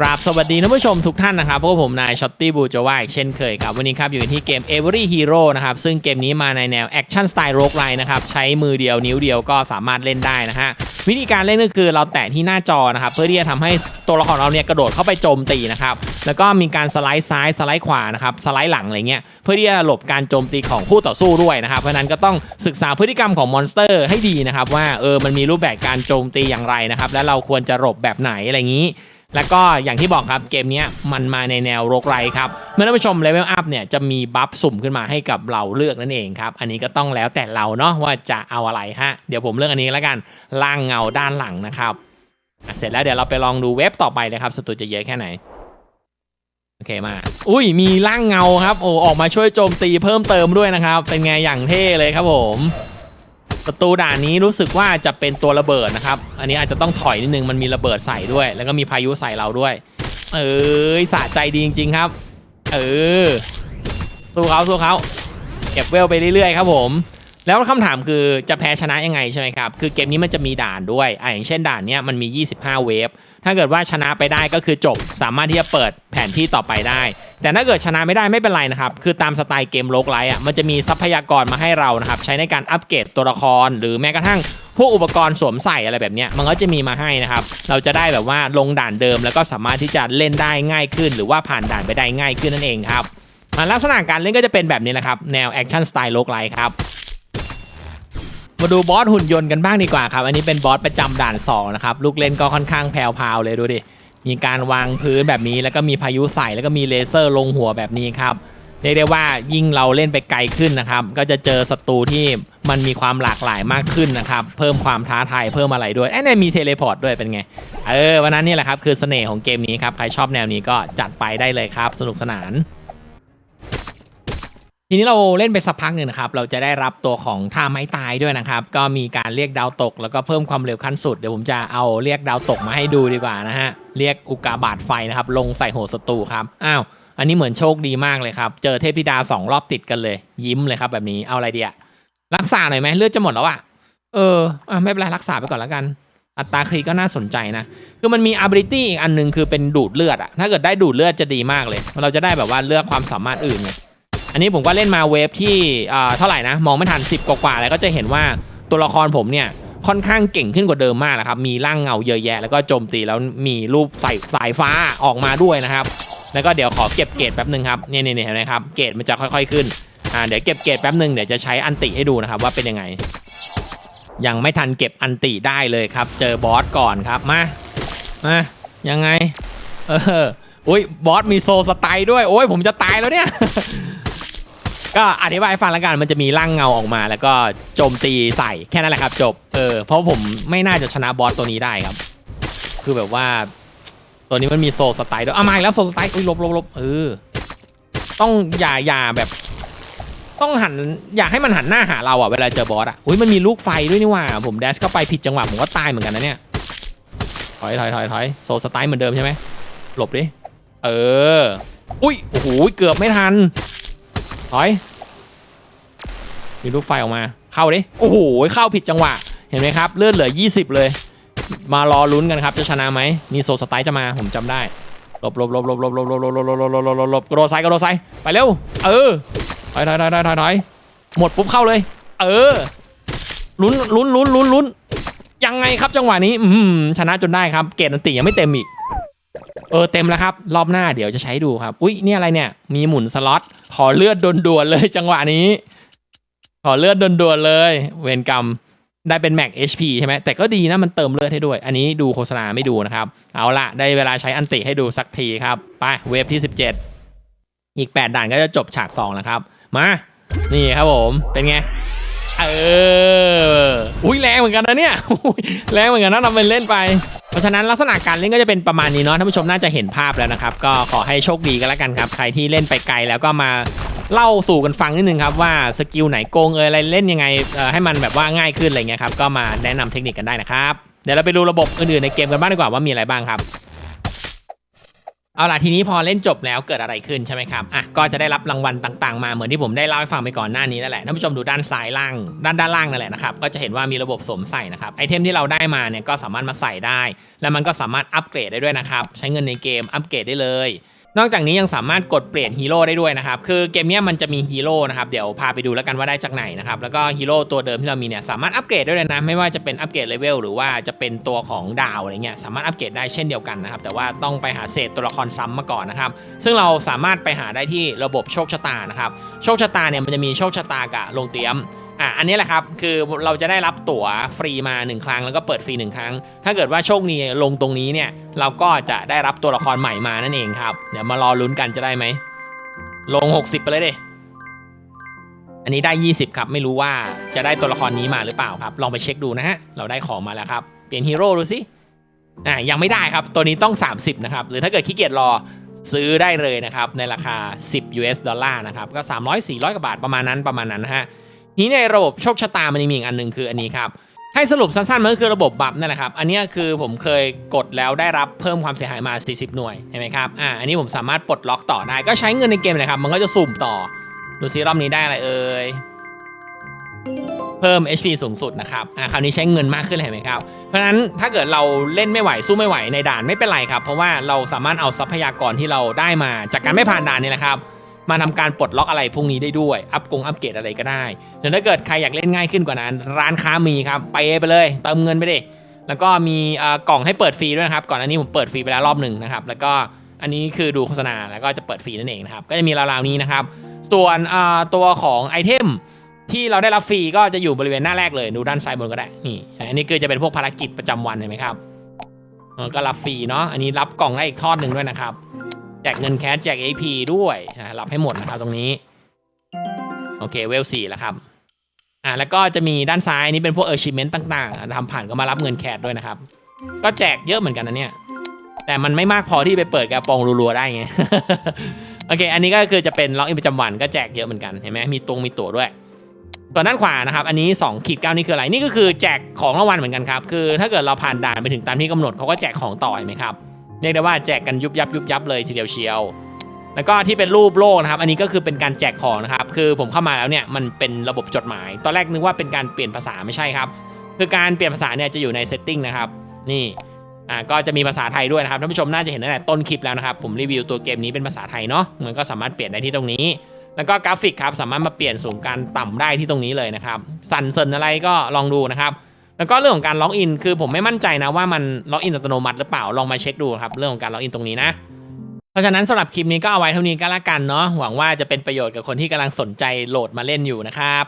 กราบสวัสดีท่านผู้ชมทุกท่านนะครับพวกผมนายช็อตตี้บูจว่าอีกเช่นเคยครับ วันนี้ครับอยู่กันที่เกม Every Hero นะครับ ซึ่งเกมนี้มาในแนวแอคชั่นสไตล์โรกไลน์นะครับ ใช้มือเดียวนิ้วเดียวก็สามารถเล่นได้นะฮะ วิธีการเล่นก็คือเราแตะที่หน้าจอนะครับ เพื่อที่จะทำให้ตัวละครเราเนี่ยกระโดดเข้าไปโจมตีนะครับ แล้วก็มีการสไลด์ซ้ายสไลด์ขวานะครับสไลด์หลังอะไรเงี้ยเพื่อที่จะหลบการโจมตีของผู้ต่อสู้ด้วยนะครับเพราะฉะนั้นก็ต้องศึกษาพฤติกรรมของมอนสเตอร์ให้ดีนะครับว่าเออมันมีรูปแบบการโจมตีอย่างไรนะครับและเราควรจะหลบแบบไหนอะไรอย่างนี้ แล้วก็อย่างที่บอกครับเกมนี้มันมาในแนวโรกไรครับเมื่อท่านผู้ชมเลเวลอัพเนี่ยจะมีบัฟสุ่มขึ้นมาให้กับเราเลือกนั่นเองครับ อันนี้ก็ต้องแล้วแต่เราเนาะว่าจะเอาอะไรฮะ เดี๋ยวผมเลือกอันนี้แล้วกันล่างเงาด้านหลังนะครับเสร็จแล้วเดี๋ยวเราไปลองดูเว็บต่อไปเลยครับศัตรูจะเยอะแค่ไหนโอเคมา อุ้ยมีร่างเงาครับโอ้ออกมาช่วยโจมตีเพิ่มเติมด้วยนะครับ เป็นไงอย่างเท่เลยครับผม ศัตรูด่านนี้รู้สึกว่าจะเป็นตัวระเบิดนะครับ อันนี้อาจจะต้องถอยนิดนึงมันมีระเบิดใส่ด้วย แล้วก็มีพายุใส่เราด้วย เอ้ยสะใจดีจริง ๆครับ เออสู้เขาสู้เขาเก็บเวลไปเรื่อยๆครับผม แล้วคำถามคือจะแพ้ชนะยังไงใช่ไหมครับ คือเกมนี้มันจะมีด่านด้วยอะอย่างเช่นด่านเนี้ยมันมี 25 เวฟถ้าเกิดว่าชนะไปได้ก็คือจบ สามารถที่จะเปิดแผนที่ต่อไปได้ แต่ถ้าเกิดชนะไม่ได้ไม่เป็นไรนะครับ คือตามสไตล์เกมโลกไลท์อะมันจะมีทรัพยากรมาให้เรานะครับ ใช้ในการอัปเกรดตัวละคร หรือแม้กระทั่งพวกอุปกรณ์สวมใส่อะไรแบบนี้มันก็จะมีมาให้นะครับ เราจะได้แบบว่าลงด่านเดิม แล้วก็สามารถที่จะเล่นได้ง่ายขึ้น หรือว่าผ่านด่านไปได้ง่ายขึ้นนั่นเองครับลักษณะการเล่นก็จะเป็นแบบนี้แหละครับแนวแอคชั่นสไตล์โลกไลท์ครับมาดูบอสหุ่นยนต์กันบ้างดีกว่าครับ อันนี้เป็นบอสประจำด่าน2นะครับ ลูกเล่นก็ค่อนข้างแพรวๆเลยดูดิ มีการวางพื้นแบบนี้ แล้วก็มีพายุใส่แล้วก็มีเลเซอร์ลงหัวแบบนี้ครับเรียกได้ว่ายิ่งเราเล่นไปไกลขึ้นนะครับ ก็จะเจอศัตรูที่มันมีความหลากหลายมากขึ้นนะครับ เพิ่มความท้าทายเพิ่มอะไรด้วยเอ้ยเนี่ยมีเทเลพอร์ตด้วยเป็นไง เออวันนั้นนี่แหละครับคือเสน่ห์ของเกมนี้ครับ ใครชอบแนวนี้ก็จัดไปได้เลยครับ สนุกสนาน ทีนี้เราเล่นไปสักพักหนึ่งนะครับ เราจะได้รับตัวของท่าไม้ตายด้วยนะครับ ก็มีการเรียกดาวตก แล้วก็เพิ่มความเร็วขั้นสุด เดี๋ยวผมจะเอาเรียกดาวตกมาให้ดูดีกว่านะฮะ เรียกอุกาบาตไฟนะครับ ลงใส่หัวศัตรูครับ อ้าว อันนี้เหมือนโชคดีมากเลยครับ เจอเทพธิดาสองรอบติดกันเลย ยิ้มเลยครับ แบบนี้ เอาอะไรเดีอะรักษาหน่อยไหมเลือดจะหมดแล้วอะเอออะไม่เป็นไรรักษาไปก่อนแล้วกัน อัตราครีก็น่าสนใจนะ คือมันมี ability อีกอันหนึงคือเป็นดูดเลือดอะถ้าเกิดได้ดูดเลือดจะดีมากเลย เราจะได้แบบว่าเลือกความสามารถอื่นไง อันนี้ผมก็เล่นมาเวฟที่เท่าไหร่นะ มองไม่ทัน 10 กว่าๆแล้วก็จะเห็นว่าตัวละครผมเนี่ยค่อนข้างเก่งขึ้นกว่าเดิมมากนะครับ มีร่างเงาเยอะแยะ แล้วก็โจมตีแล้วมีรูปใส่สายฟ้าออกมาด้วยนะครับ แล้วก็เดี๋ยวขอเก็บเกรดแป๊บหนึ่งครับเนี่ยเนี่ยเห็นไหมครับ เกรดมันจะค่อยๆขึ้น อ่า เดี๋ยวเก็บเกรดแป๊บหนึ่งเดี๋ยวจะใช้อันติให้ดูนะครับว่าเป็นยังไง ยังไม่ทันเก็บอันติได้เลยครับ เจอบอสก่อนครับ มา มา ยังไง เออ อุ้ยบอสมีโซสไตล์ด้วย โอ้ยผมจะตายแล้วเนี่ย ก็อธิบายฟังล้วกันมันจะมีร่างเงาออกมา แล้วก็โจมตีใส่แค่นั้นแหละครับ จบเออเพราะผมไม่น่าจะชนะบอสตัวนี้ได้ครับ คือแบบว่า ตัวนี้มันมีโซสไตล์ด้วยอะมาอีกแล้วโซสไตล์อุ้ยลบลบลบเออต้องอย่าอย่าแบบ ต้องหันอยากให้มันหันหน้าหาเราอะเวลาเจอบอสอะอุ้ยมันมีลูกไฟด้วยนี่ว่าผมแดชเข้าไปผิดจังหวะผมก็ตายเหมือนกันนะเนี่ยถอยถอยถอยถอยโซสไตล์เหมือนเดิมใช่ไหมหลบดิเออ อุ้ยโอ้โหเกือบไม่ทัน ถอย มีลูกไฟออกมา เข้าดิ โอ้โห เข้าผิดจังหวะ เห็นไหมครับ เลือดเหลือ 20 เลย มารอลุ้นกันครับ จะชนะไหมนี่โซสไตล์จะมา ผมจำได้ หลบหลบหลบหลบหลบหลบหลบหลบหลบหลบหลบหลบหลบหลบกระโดดไซด์กระโดดไซด์ไปเร็ว เออ ถอยถอยถอยถอยถอยถอยหมดปุ๊บเข้าเลย เออ ลุ้นลุ้นลุ้นลุ้นลุ้นยังไงครับจังหวะนี้ อืมชนะจนได้ครับ เกรดอันติยังไม่เต็มอีก เออเต็มแล้วครับ รอบหน้าเดี๋ยวจะใช้ดูครับ อุ้ยนี่อะไรเนี่ย มีหมุนสล็อต ขอเลือดด่วนๆเลยจังหวะนี้ ขอเลือดด่วนๆเลย เวรกรรมได้เป็นแม็ก HP ใช่ไหมแต่ก็ดีนะมันเติมเลือดให้ด้วย อันนี้ดูโฆษณาไม่ดูนะครับ เอาละได้เวลาใช้อันติให้ดูสักทีครับ ไปเวฟที่ 17 อีก 8 ด่านก็จะจบฉาก 2 แล้วครับ มา นี่ครับผม เป็นไง เออ อุ้ยแรงเหมือนกันนะเนี่ย แรงเหมือนกันนะทำเป็นเล่นไป เพราะฉะนั้นลักษณะการเล่นก็จะเป็นประมาณนี้เนาะท่านผู้ชมน่าจะเห็นภาพแล้วนะครับ ก็ขอให้โชคดีกันแล้วกันครับ ใครที่เล่นไปไกลแล้วก็มาเล่าสู่กันฟังนิดนึงครับว่าสกิลไหนโกงเอยอะไรเล่นยังไงให้มันแบบว่าง่ายขึ้นอะไรเงี้ยครับก็มาแนะนำเทคนิคกันได้นะครับเดี๋ยวเราไปดูระบบอื่นๆในเกมกันบ้างดีกว่าว่ามีอะไรบ้างครับ เอาล่ะทีนี้พอเล่นจบแล้วเกิดอะไรขึ้นใช่ไหมครับอะก็จะได้รับรางวัลต่างๆมาเหมือนที่ผมได้เล่าให้ฟังไปก่อนหน้านี้นั่นแหละท่านผู้ชมดูด้านซ้ายล่าง ด้านด้านล่างนั่นแหละนะครับก็จะเห็นว่ามีระบบสวมใส่นะครับไอเทมที่เราได้มาเนี่ยก็สามารถมาใส่ได้ แล้วมันก็สามารถอัปเกรดได้ด้วยนะครับใช้เงินในเกมอัปเกรดได้เลย นอกจากนี้ยังสามารถกดเปลี่ยนฮีโร่ได้ด้วยนะครับ คือเกมนี้มันจะมีฮีโร่นะครับ เดี๋ยวพาไปดูแล้วกันว่าได้จากไหนนะครับ แล้วก็ฮีโร่ตัวเดิมที่เรามีเนี่ยสามารถอัปเกรดได้เลยนะ ไม่ว่าจะเป็นอัปเกรดเลเวลหรือว่าจะเป็นตัวของดาวอะไรเงี้ย สามารถอัปเกรดได้เช่นเดียวกันนะครับ แต่ว่าต้องไปหาเศษตัวละครซ้ำมาก่อนนะครับ ซึ่งเราสามารถไปหาได้ที่ระบบโชคชะตานะครับ โชคชะตาเนี่ยมันจะมีโชคชะตากับลงเตรียม อะอันนี้แหละครับคือเราจะได้รับตั๋วฟรีมา 1 ครั้งแล้วก็เปิดฟรี 1 ครั้ง ถ้าเกิดว่าโชคดีลงตรงนี้เนี่ยเราก็จะได้รับตัวละครใหม่มานั่นเองครับ เดี๋ยวมารอลุ้นกันจะได้ไหม ลง 60 ไปเลยเดิอันนี้ได้ 20 ครับไม่รู้ว่าจะได้ตัวละครนี้มาหรือเปล่าครับ ลองไปเช็คดูนะฮะเราได้ของมาแล้วครับ เปลี่ยนฮีโร่ดูสิอะยังไม่ได้ครับตัวนี้ต้อง 30 นะครับ หรือถ้าเกิดขี้เกียจรอซื้อได้เลยนะครับในราคา 10 US ดอลลาร์นะครับก็ 300 400กว่าบาทประมาณนั้นประมาณนั้นนะฮะ นี้ในระบบโชคชะตามันยังมีอีกอันหนึ่งคืออันนี้ครับให้สรุปสั้นๆมันก็คือระบบบัฟนั่นแหละครับ อันนี้คือผมเคยกดแล้วได้รับเพิ่มความเสียหายมา 40 หน่วยเห็นไหมครับอ่าอันนี้ผมสามารถปลดล็อกต่อได้ก็ใช้เงินในเกมเลยครับ มันก็จะสุ่มต่อ ดูซิรอบนี้ได้อะไรเอ่ยเพิ่ม HP สูงสุดนะครับอ่าคราวนี้ใช้เงินมากขึ้นเลยเห็นไหมครับ เพราะฉะนั้นถ้าเกิดเราเล่นไม่ไหวสู้ไม่ไหวในด่านไม่เป็นไรครับ เพราะว่าเราสามารถเอาทรัพยากรที่เราได้มาจากการไม่ผ่านด่านนี่แหละครับ มาทำการปลดล็อกอะไรพวกนี้ได้ด้วย อัพกงอัปเกรดอะไรก็ได้หรือถ้าเกิดใครอยากเล่นง่ายขึ้นกว่านั้น ร้านค้ามีครับไปไปเลยเติมเงินไปดิแล้วก็มีกล่องให้เปิดฟรีด้วยนะครับ ก่อนอันนี้ผมเปิดฟรีไปแล้วรอบหนึ่งนะครับ แล้วก็อันนี้คือดูโฆษณาแล้วก็จะเปิดฟรีนั่นเองนะครับ ก็จะมีราวๆนี้นะครับ ส่วนตัวของไอเทมที่เราได้รับฟรีก็จะอยู่บริเวณหน้าแรกเลยดูด้านซ้ายบนก็ได้นี่อันนี้คือจะเป็นพวกภารกิจประจำวันเห็นไหมครับก็รับฟรีเนาะอันนี้รับกล่องได้อีกทอดหนึ่งด้วยนะครับ จกเงินแคชแจก AP ด้วยรับให้หมดนะครับตรงนี้ โอเคเวลสี่แล้วครับอ่าแล้วก็จะมีด้านซ้ายนี่เป็นพวกเออร์ชิเมนต์ต่างๆทำผ่านก็มารับเงินแคชด้วยนะครับ ก็แจกเยอะเหมือนกันนะเนี่ย แต่มันไม่มากพอที่ไปเปิดกระปรงรัวๆได้ไงโอเค อันนี้ก็คือจะเป็นล็อกอินประจำวันก็แจกเยอะเหมือนกันเห็นไหมมีตรงมีตั๋วด้วยส่วนด้านขวานะครับ อันนี้2ขีดเก้านี่คืออะไรนี่ก็คือแจกของรางวัลเหมือนกันครับ คือถ้าเกิดเราผ่านด่านไปถึงตามที่กำหนดเขาก็แจกของต่อเห็นไหมครับ เรียกได้ว่าแจกกันยุบยับยุบยับเลยทีเดียวเชียว แล้วก็ที่เป็นรูปโลกนะครับ อันนี้ก็คือเป็นการแจกของนะครับ คือผมเข้ามาแล้วเนี่ยมันเป็นระบบจดหมาย ตอนแรกนึกว่าเป็นการเปลี่ยนภาษาไม่ใช่ครับ คือการเปลี่ยนภาษาเนี่ยจะอยู่ในเซตติ้งนะครับ นี่ อ่า ก็จะมีภาษาไทยด้วยนะครับ ท่านผู้ชมน่าจะเห็นตั้งแต่ต้นคลิปแล้วนะครับ ผมรีวิวตัวเกมนี้เป็นภาษาไทยเนาะ มันก็สามารถเปลี่ยนได้ที่ตรงนี้ แล้วก็กราฟิกครับ สามารถมาเปลี่ยนสูงการต่ำได้ที่ตรงนี้เลยนะครับ สั่นเซินอะไรก็ลองดูนะครับ แล้วก็เรื่องของการล็อกอินคือผมไม่มั่นใจนะว่ามันล็อกอินอัตโนมัติหรือเปล่าลองมาเช็คดูครับเรื่องของการล็อกอินตรงนี้นะเพราะฉะนั้นสำหรับคลิปนี้ก็เอาไว้เท่านี้ก็แล้วกันเนาะหวังว่าจะเป็นประโยชน์กับคนที่กำลังสนใจโหลดมาเล่นอยู่นะครับ